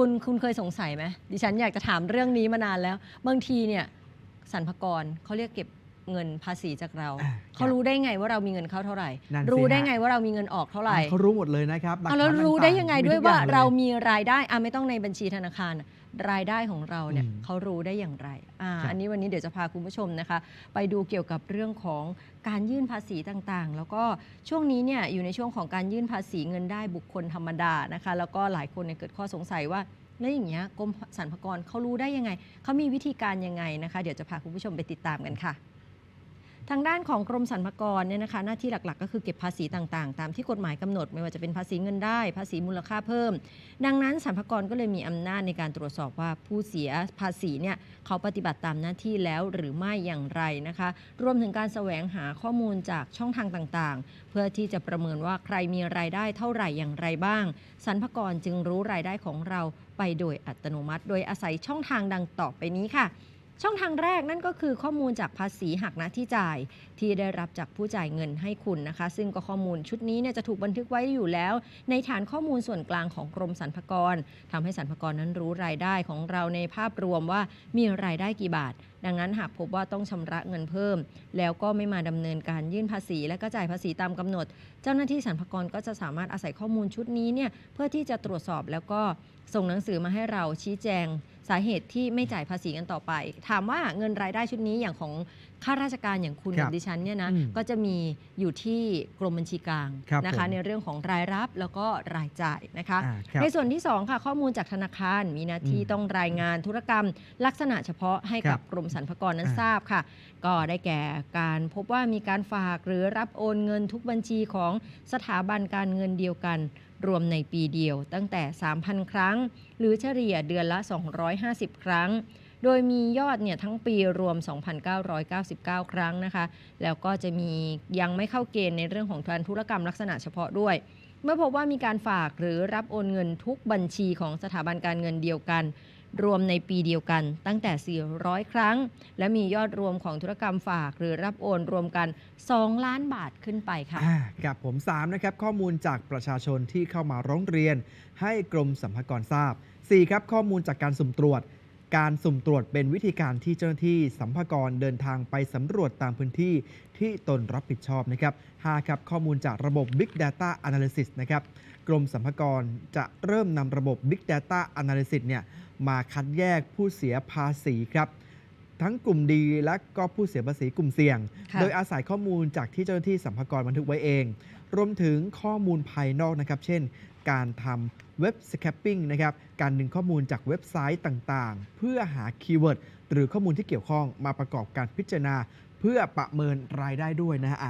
คุณคุณเคยสงสัยไหมดิฉันอยากจะถามเรื่องนี้มานานแล้ว บางทีเนี่ยสรรพากรเขาเรียกเก็บเงินภาษีจากเราอ่าเขารู้ได้ไงว่าเรามีเงินเข้าเท่าไหร่ นั่นสิรู้ได้ฮะ ไงว่าเรามีเงินออกเท่าไหร่เขารู้หมดเลยนะครับหกเอาแล้วฐานรู้ต่าได้ๆยังไงมีด้วยทุกว่าอย่งลยเรามีรายได้อะไม่ต้องในบัญชีธนาคารอะ รายได้ของเราเนี่ยอืมเขารู้ได้อย่างไรอ่าครับอันนี้วันนี้เดี๋ยวจะพาคุณผู้ชมนะคะ ไปดูเกี่ยวกับเรื่องของการยื่นภาษีต่างๆ แล้วก็ช่วงนี้เนี่ยอยู่ในช่วงของการยื่นภาษีเงินได้บุคคลธรรมดานะคะ แล้วก็หลายคนเนี่ยเกิดข้อสงสัยว่าแล้วอย่างเงี้ยกรมสรรพากรเขารู้ได้ยังไงเขามีวิธีการยังไงนะคะ เดี๋ยวจะพาคุณผู้ชมไปติดตามกันค่ะ ทางด้านของกรมสรรพากรเนี่ยนะคะหน้าที่หลักๆ ก็คือเก็บภาษีต่างๆ ตามที่กฎหมายกำหนด ไม่ว่าจะเป็นภาษีเงินได้ ภาษีมูลค่าเพิ่ม ดังนั้นสรรพากรก็เลยมีอำนาจในการตรวจสอบว่าผู้เสียภาษีเนี่ยเขาปฏิบัติตามหน้าที่แล้วหรือไม่อย่างไรนะคะ รวมถึงการแสวงหาข้อมูลจากช่องทางต่างๆ เพื่อที่จะประเมินว่าใครมีรายได้เท่าไหร่อย่างไรบ้างสรรพากรจึงรู้รายได้ของเราไปโดยอัตโนมัติ โดยอาศัยช่องทางดังต่อไปนี้ค่ะ ช่องทางแรกนั่นก็คือข้อมูลจากภาษีหักหน้าที่จ่าย ที่ได้รับจากผู้จ่ายเงินให้คุณนะคะ ซึ่งก็ข้อมูลชุดนี้เนี่ยจะถูกบันทึกไว้อยู่แล้ว ในฐานข้อมูลส่วนกลางของกรมสรรพากรทำให้สรรพากรนั้นรู้รายได้ของเราในภาพรวมว่ามีรายได้กี่บาท ดังนั้นหากพบว่าต้องชำระเงินเพิ่ม แล้วก็ไม่มาดำเนินการยื่นภาษี และก็จ่ายภาษีตามกำหนด เจ้าหน้าที่สรรพากรก็จะสามารถอาศัยข้อมูลชุดนี้เนี่ยเพื่อที่จะตรวจสอบแล้วก็ส่งหนังสือมาให้เราชี้แจง สาเหตุที่ไม่จ่ายภาษีกันต่อไป ถามว่าเงินรายได้ชุดนี้อย่างของข้าราชการอย่างคุณครักับบดิฉันเนี่ยนะอืมก็จะมีอยู่ที่กรมบัญชีกลางครับนะคะผมในเรื่องของรายรับแล้วก็รายจ่ายนะคะอ่าครับในส่วนที่2ค่ะข้อมูลจากธนาคารมีหน้าที่อืมต้องรายงานธุรกรรม ลักษณะเฉพาะให้กับครับกรมสรรพากรนั้นอ่าทราบค่ะ ก็ได้แก่การพบว่ามีการฝากหรือรับโอนเงินทุกบัญชีของสถาบันการเงินเดียวกัน รวมในปีเดียวตั้งแต่ 3,000 ครั้ง หรือเฉลี่ยเดือนละ 250 ครั้ง โดยมียอดเนี่ยทั้งปีรวม 2,999 ครั้งนะคะ แล้วก็จะมียังไม่เข้าเกณฑ์ในเรื่องของการธุรกรรมลักษณะเฉพาะด้วย เมื่อพบว่ามีการฝากหรือรับโอนเงินทุกบัญชีของสถาบันการเงินเดียวกัน รวมในปีเดียวกันตั้งแต่ 400 ครั้ง และมียอดรวมของธุรกรรมฝากหรือรับโอนรวมกัน 2 ล้านบาทขึ้นไปค่ะอ่ากับผม3นะครับข้อมูลจากประชาชนที่เข้ามาร้องเรียน ให้กรมสรรพากรทราบ 4. ครับข้อมูลจากการสุ่มตรวจ การสุ่มตรวจเป็นวิธีการที่เจ้าหน้าที่สัมภากรเดินทางไปสำรวจตามพื้นที่ที่ตนรับผิดชอบนะครับ 5. ครับ ข้อมูลจากระบบ Big Data Analysis นะครับ กรมสัมภากรจะเริ่มนำระบบ Big Data Analysis เนี่ยมาคัดแยกผู้เสียภาษีครับ ทั้งกลุ่มดีและก็ผู้เสียภาษีกลุ่มเสี่ยงค่ะโดยอาศัยข้อมูลจากที่เจ้าหน้าที่สัมภากรบันทึกไว้เอง รวมถึงข้อมูลภายนอกนะครับ เช่น การทำเว็บสแคปปิ้งนะครับ การดึงข้อมูลจากเว็บไซต์ต่างๆ เพื่อหาคีย์เวิร์ดหรือข้อมูลที่เกี่ยวข้องมาประกอบการพิจารณา เพื่อประเมินรายได้ด้วยนะฮะอ่า